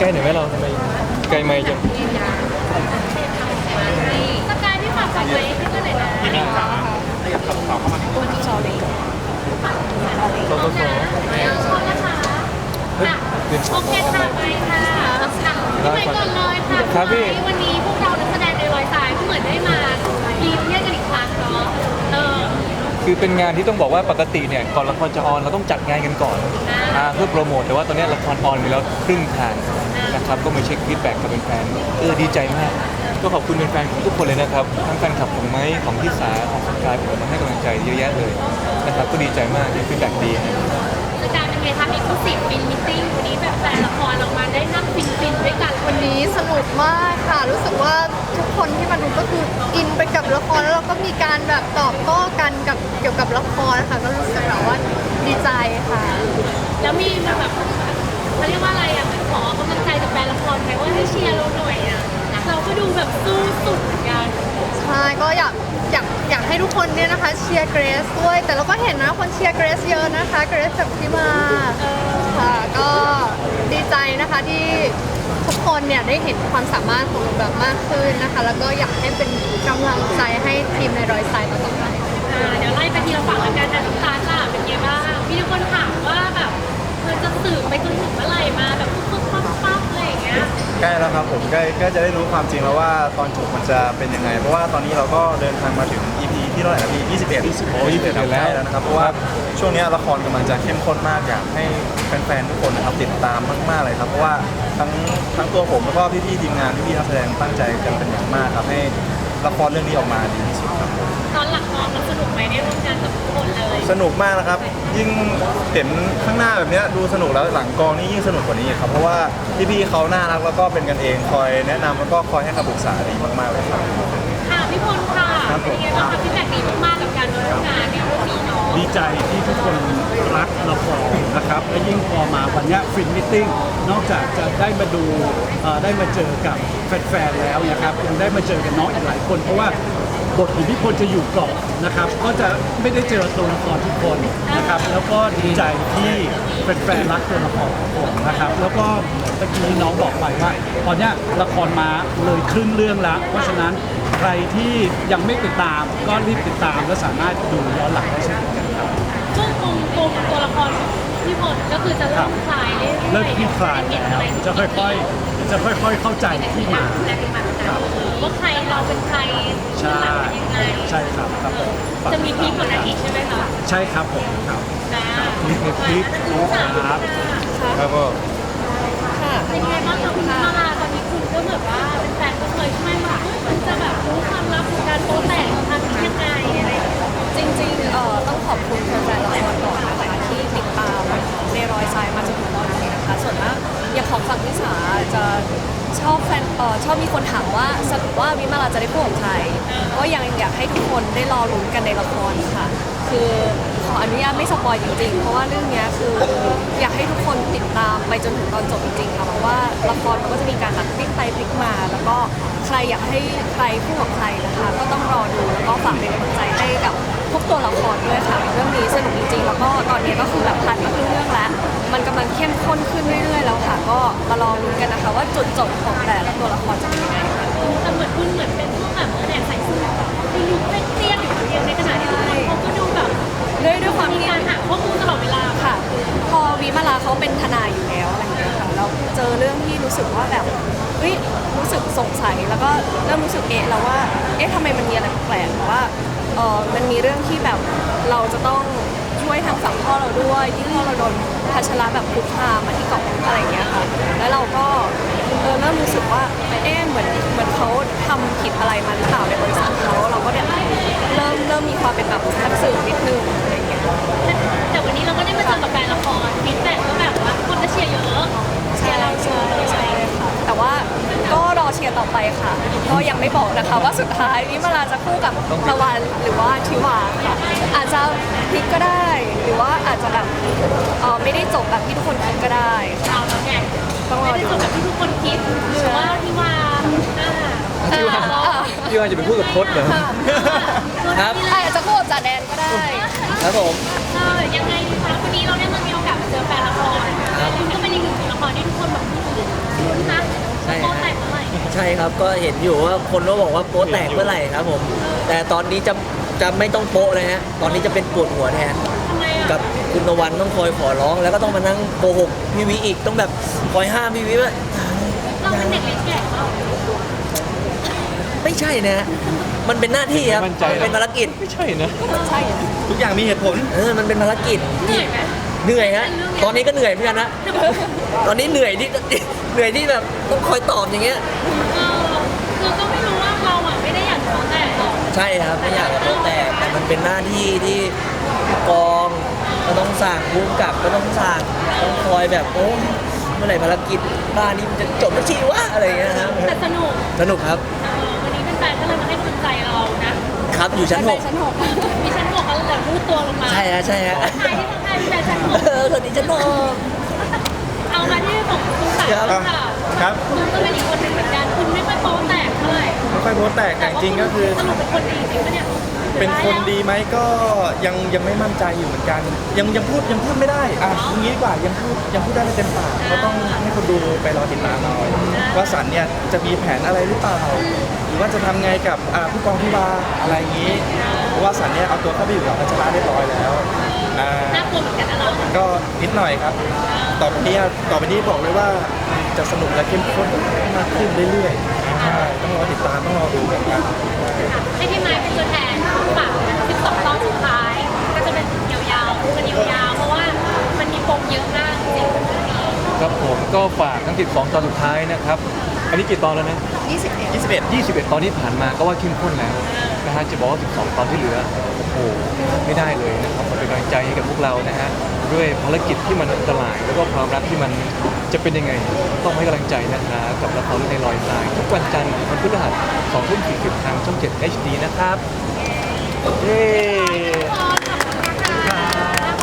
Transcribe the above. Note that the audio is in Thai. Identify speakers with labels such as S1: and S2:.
S1: ใกล้หน่อยไหมเราทำไมไกลไม่จัง
S2: สกายที่ฝากฟังไว้ที่เมื่อไหร่นะ
S1: สสส
S2: ชอบนะคะอะโอเคค่ะไปค่ะอะไปก่อนเลยค่ะ
S1: ครับพี่
S2: วันนี้พวกเรานักแสดงในรอยสายก็เหมือนได้มารีเนียนกันอีกครั้งเนาะเออ
S1: คือเป็นงานที่ต้องบอกว่าปกติเนี่ยก่อนละครจะออนเราต้องจัดงานกันก่อน
S2: อ่า
S1: อ่าเพื่อโปรโมทแต่ว่าตอนนี้ละครออนไปแล้วครึ่งทาง
S2: อ่าน
S1: นะครับก็มาเช็คฟีดแบ็กกับแฟนๆเออดีใจมาก ก็ขอบคุณแฟนๆทุกคนเลยนะครับทั้งแฟนคลับของไม้ของพี่สาของสกายผมมาให้กำลังใจเยอะแยะเลยนะครับก็ดีใจมากที่ฟีดแบ็กดีครับ
S2: สกายเป็นไงคะมีคู่สิบฟินมิทติ้งวันนี้แบบแฟนละครออกมาได้นั่ง ฟินฟินๆด้วยกัน
S3: วันนี้สนุกมากค่ะ รู้สึกว่าทุกคนที่มาดูก็คืออินไปกับละครแล้วเราก็มีการแบบตอบโต้กันกับเกี่ยวกับละครค่ะ ก็รู้สึกแบบว่าดีใจค่ะ
S2: แล้วมีมาแบบเขาเรียกว่าอะไรอะเหมือนขอกำลังใจจากแฟนละครไหมว่าให้เชียร์เราหน่อยอะเราก็ดูแบบสู้สุดเหมือนกัน
S3: ใช่ก็อยากอยาก อยากให้ทุกคนเนี่ยนะคะเชียร์เกรซด้วย แต่เราก็เห็นนะคนเชียร์เกรซเยอะนะคะเกรซกับพี่มาค่ะก็ดีใจนะคะที่ทุกคนเนี่ยได้เห็นความสามารถของเราแบบมากขึ้นนะคะ แล้วก็อยากให้เป็นกำลังใจให้ทีมในรอยไซต์ต่อไป
S2: เดี๋ยวไล่ไปทีละฝั่งละกันแต่น้ำตาลล่ะเป็นไงบ้างมีทุกคนถามว่าแบบเธอจะสืบไปจนถึงเมื่อไหร่มาแบบปั๊บอะไรอย่างเงี้ย
S4: ใกล้แล้วครับผมใกล้ใกล้จะได้รู้ความจริงแล้วว่าตอนจบมันจะเป็นยังไง เพราะว่าตอนนี้เราก็เดินทางมาถึง EP ที่เท่าไหร่นะพี่21
S1: โอ้21
S4: ครับ
S1: แล้ว
S4: ใกแล้วนะครับเพราะว่าช่วงนี้ละครกำลังจะเข้มข้นมากอยากให้แฟนๆทุกคนนะครับติดตามมากๆเลยครับเพราะว่าทั้งทั้งตัวผมแล้วก็พี่ๆทีมงานพี่ๆนักแสดงตั้งใจกันเป็นอย่างมากครับให้ละครเรื่องนี้ออกมาดีที่สุดครับผม
S2: ตอนหลังกองเราสนุกไห มได้ร่วมงานกับทุกคนเลย
S4: สนุกมากนะครับ ยิ่งเห็นข้างหน้าแบบเนี้ยดูสนุกแล้วหลังกองนี่ยิ่งสนุกกว่านี้อีกครับ เพราะว่าพี่ๆเขาน่ารักแล้วก็เป็นกันเองคอยแนะนำแล้วก็คอยให้คำปรึกษาดีมากๆเลยครับ
S2: ค่ะพี่พลค่ะ
S4: ครับผม
S2: เป็นไงบ้างคะพี่แบกดีมากๆกับการร่วมงานในเรื่องนี้เนาะ
S5: ดีใจที่ทุกคนรักละครนะครับ และยิ่งพอมาวันเนี้ฟินมิทติ้งนอกจากจะได้มาดูเอ่อได้มาเจอกับแฟนๆแล้วนะครับยังได้มาเจอกับน้องอีกหลายคน เพราะว่า บทของพี่พลจะอยู่เกาะนะครับ ก็จะไม่ได้เจอตัวละครทุกคนนะครับ แล้วก็ดีใจที่แฟนๆรักตัวละครของผมนะครับ แล้วก็เมื่อกี้น้องบอกไปว่าตอนนี้ละครมาเลยครึ่งเรื่องแล้ว เพราะฉะนั้นใครที่ยังไม่ติดตามก็รีบติดตามและสามารถดูย้อนหลังได้เช่นกันครับ
S2: ช่งปมปตัวละคร ของพี่พลก็คือจะเริ่มคลายเรื่อยๆ
S5: เริ่มคลี่คลาย
S2: เห็น
S5: แล้
S2: อะ
S5: ว
S2: ไร
S5: จะค่อยๆจะค่อยๆเข้าใจที่มา
S2: ว่าใครเราเป็นใคร
S5: ใช่
S2: หลังเป็นยังไง
S5: ใช่ครับครับผม
S2: จะมีพีคกว่านั้นอีกใช่ไหมคะ
S5: ใช่ครับผมครับ
S2: นะ
S5: มีคลิปคลิปครับ
S1: ครับก็
S2: เป็นไงบ้างคะคุณมาลาตอนนี้คุณก็แบบว่าเป็นแฟนก็เคยใช่ไหมแบบมันจะแบบรู้ความลับของการโตแตกของทางนี้ยังไงอะไรอย่างเงี้ย
S3: จริงๆเอ่อ พิสาจะชอบแฟนเอ่อชอบมีคนถามว่าสรุปว่าวิมาลาจะได้คู่กับใครก็ยังอยากให้ทุกคนได้รอลุ้นกันในละครค่ะ คือขออนุญาตไม่สปอยจริงๆ เพราะว่าเรื่องนี้คืออยากให้ทุกคนติดตามไปจนถึงตอนจบจริงๆค่ะเพราะว่าละครมันก็จะมีการตัดพลิกไปพลิกมา แล้วก็ใครอยากให้ใครคู่กับใครนะคะ ก็ต้องรอดูแล้วก็ฝากเป็นกำลังใจให้กับทุกตัวละครด้วยค่ะ เรื่องนี้สนุกจริงๆแล้วก็ตอนนี้ก็คือแบบผ่านมาครึ่งเรื่องแล้ว มันกำลังเข้มข้นขึ้นเรื่อย ก็มารอลุ้นกันนะคะ ว่าจุดจบของแต่ละตัวละครจะเป็นยังไงค่ะ
S2: แต่เหมือนคุณเหมือนเป็นพวกแบบเออเนี่ยใส่เสื้อคือลุคเครียดอยู่คนเดียวในขณะที่ทุกคนเขาก็ดูแบบ
S3: ด้วยด้วยความ
S2: มี
S3: ที่
S2: การหาข้อมูลตลอดเวลา
S3: ค่ะ พอวิมาลาเขาเป็นทนายอยู่แล้วอะไรอย่างเงี้ยค่ะแล้วเจอเรื่องที่รู้สึกว่าแบบเฮ้ยรู้สึกสงสัยแล้วก็เริ่มรู้สึกเอะแล้วว่า เอ๊ะทำไมมันมีอะไรแปลกๆแต่ว่าเออมันมีเรื่องที่แบบเราจะต้องช่วยทางฝั่งพ่อเราด้วยที่พ่อเราโดน พัชระแบบคุกคามมาที่เกาะอะไรอย่างเงี้ยค่ะแล้วเราก็ ก็ยังไม่
S2: บอ
S3: กนะคะว่าสุดท้ายวิมาลาจะคู่กับตะวันหรือว่าทิวาค่ะอาจจะพลิกก็ได้ หรือว่าอาจจะแบบเออไม่ได้จบแบบที่ทุกคนคิดก็ได้
S2: เอาแล้วไง
S3: ต้องร
S2: ไม่
S3: อ
S2: ได้
S3: ดู
S2: จบแบบที่ทุกคนคิดหรือว่าที่ว่าอ่า
S1: พี่ว่า
S3: อ่า
S1: พี่ว่าจะเป็นพูดกับพจน์เหรอครับ
S3: อาจจะคู่กับจ่าแดนก็ได้
S1: ครับผม
S2: เออยังไงดีคะวันนี้เราได้ ก็เห็นอ
S6: ยู่ว่าคนก็บอกว่าโป๊ะแตกเมื่อไหร่ครับผม แต่ตอนนี้จะจะไม่ต้องโป๊ะเลยฮะตอนนี้จะเป็นปวดหัวแทน
S2: ทำไมอะ
S6: กับคุณตะวันต้องคอยขอร้อง แล้วก็ต้องมานั่งโกหกพี่วิอีกต้องแบบคอยห้ามพี่วิว่า
S2: เราเป็นเด็กเล็กแก่เปล่า
S6: ไม่ใช่นะฮะมันเป็นหน้าที่ครับ
S1: ไม่มั่นใจ
S6: มันเป็นภารกิจ
S1: ไม่ใช่นะ
S3: ใช่
S4: ทุกอย่างมีเหตุผล
S6: เออ มันเป็นภารกิจ
S2: เหนื่อยไหม
S6: เหนื่อยฮะ ตอนนี้ก็เหนื่อยเหมือนกันนะ ตอนนี้เหนื่อยที่เหนื่อยที่แบบต้องคอยตอบอย่างเงี้ย
S2: เออ คือก็ไม่รู้ว่าเราอะไม่ได้อยากโตแต่หรอก
S6: ใช่ครับไม่อยากจะโป๊ะแตกแต่มันเป็นหน้าที่ที่กองก็ต้องสั่งภูมิกับก็ต้องสั่งต้องคอยแบบโอ้เมื่อไหร่ภารกิจบ้านนี้มันจะจบสักทีวะอะไรอย่างเงี้ยครับ
S2: แต่สนุก
S6: สนุกครับ
S2: เออวันนี้เป็นแฟนก็เลยมาให้กำลังใจเรานะครับ
S6: อยู่ชั้นหก
S3: ชั้นหก
S2: มีชั้นหกเขาแต่พูดตัวลงมา
S6: ใช่ฮะใช่ฮะ
S2: ใครที่ทำให้เป็นแฟนชั้นหก
S6: เออคนนี้ชั้นหก
S2: เอามาที่ของคุณสาย
S6: ครับ
S2: ค่ะ
S4: ครับ
S2: คุณก็เป็นอีกคนหนึ่งเหมือนกันคุณไม่ค่อยโป๊
S4: อยโพสต์แตกแต่จริงๆก็คือ
S2: สรุปเป็นคนดีจริงปะเนี่ย
S4: เป็นคนดีไหมก็ยังยังไม่มั่นใจอยู่เหมือนกัน ยังยังพูดยังพูดไม่ได้อะอย่างนี้ดีกว่ายังพูดยังพูดได้ไม่เต็มปากก็ต้องให้คนดูไปรอติดตามเอาว่าสันเนี่ยจะมีแผนอะไรหรือเปล่า หรือว่าจะทำไงกับอ่าผู้กองผู้บาอะไรอย่างนี้เพราะว่าสันเนี่ยเอาตัวเข้าไปอยู่กับพัชระเรียบร้อยแล้วอ่า
S2: น่ากลัวเหมือนกันนะเรา
S4: ก็นิดหน่อยครับ ต่อไปนี้ต่อไปนี้บอกเลยว่าจะสนุกและเข้มข้นมากขึ้นเรื่อยๆ ใช่ต้องรอติดตามต้องรอดูเหมือนกัน
S2: ให้พี่ไม้เป็นตัวแทนฝาก12ตอนสุดท้าย ก็จะเป็นยาวๆกันยาวๆเพราะว่ามันมีปมเยอะมากจริงๆเรื่องนี้
S1: ครับผมก็ฝากทั้ง 12 ตอนสุดท้ายนะครับ อันนี้กี่ตอนแล้วนะ
S3: 21
S1: 21 21 ตอนที่ผ่านมาก็ว่าเข้มข้นแล้ว นะฮะจะบอกว่า 12 ตอนที่เหลือ โอ้โห ไม่ได้เลยนะครับขอเป็นกำลังใจให้กับพวกเรานะฮะ ด้วยภารกิจที่มันอันตราย แล้วก็ความรักที่มันจะเป็นยังไง ต้องให้กำลังใจนะครับกับละครเรื่องในรอยตาย ทุกวันจันทร์วันพฤหัส2ทุ่ม40ทางช่อง 7 HD นะครับเย้